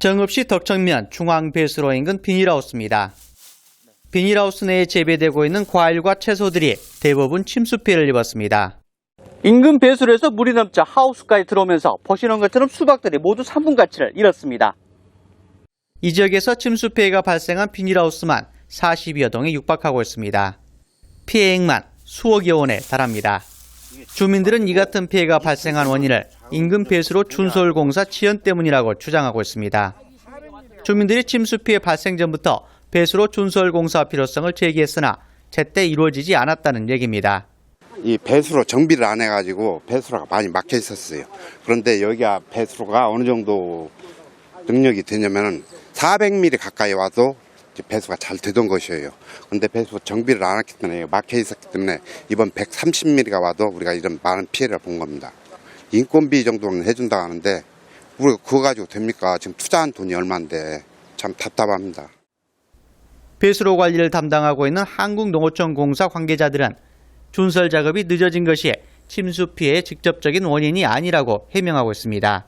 정읍시 덕천면 중앙배수로 인근 비닐하우스입니다. 비닐하우스 내에 재배되고 있는 과일과 채소들이 대부분 침수 피해를 입었습니다. 인근 배수로에서 물이 넘자 하우스까지 들어오면서 보시는 것처럼 수박들이 모두 3분 가치를 잃었습니다. 이 지역에서 침수 피해가 발생한 비닐하우스만 40여 동에 육박하고 있습니다. 피해액만 수억여 원에 달합니다. 주민들은 이 같은 피해가 발생한 원인을 인근 배수로 준솔공사 지연 때문이라고 주장하고 있습니다. 주민들이 침수 피해 발생 전부터 배수로 준솔공사 필요성을 제기했으나 제때 이루어지지 않았다는 얘기입니다. 이 배수로 정비를 안 해가지고 배수로가 많이 막혀 있었어요. 그런데 여기가 배수로가 어느 정도 능력이 되냐면은 400mm 가까이 와도 이제 배수가 잘 되던 것이에요. 그런데 배수 정비를 안 했기 때문에 막혀 있었기 때문에 이번 130mm가 와도 우리가 이런 많은 피해를 본 겁니다. 인건비 정도는 해준다 하는데 우리가 그거 가지고 됩니까? 지금 투자한 돈이 얼마인데 참 답답합니다. 배수로 관리를 담당하고 있는 한국농어촌 공사 관계자들은 준설 작업이 늦어진 것이 침수 피해의 직접적인 원인이 아니라고 해명하고 있습니다.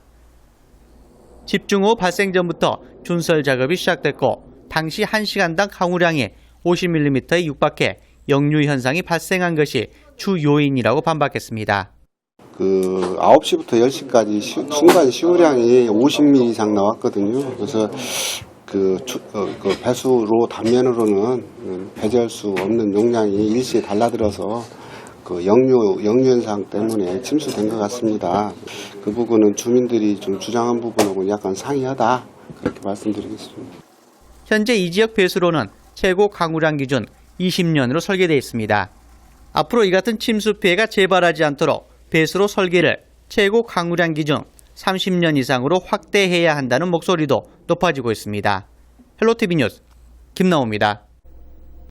집중호우 발생 전부터 준설 작업이 시작됐고 당시 1시간당 강우량이 50mm에 육박해 역류 현상이 발생한 것이 주 요인이라고 반박했습니다. 그 9시부터 10시까지 순간 시우량이 50mm 이상 나왔거든요. 그래서 그, 추- 어, 그 배수로 단면으로는 음, 배제할 수 없는 용량이 일시에 달라들어서 그 역류, 역류 현상 때문에 침수된 것 같습니다. 그 부분은 주민들이 좀 주장한 부분하고는 약간 상이하다. 그렇게 말씀드리겠습니다. 현재 이 지역 배수로는 최고 강우량 기준 20년으로 설계되어 있습니다. 앞으로 이 같은 침수 피해가 재발하지 않도록 배수로 설계를 최고 강우량 기준 30년 이상으로 확대해야 한다는 목소리도 높아지고 있습니다. 헬로티비 뉴스 김나옵니다.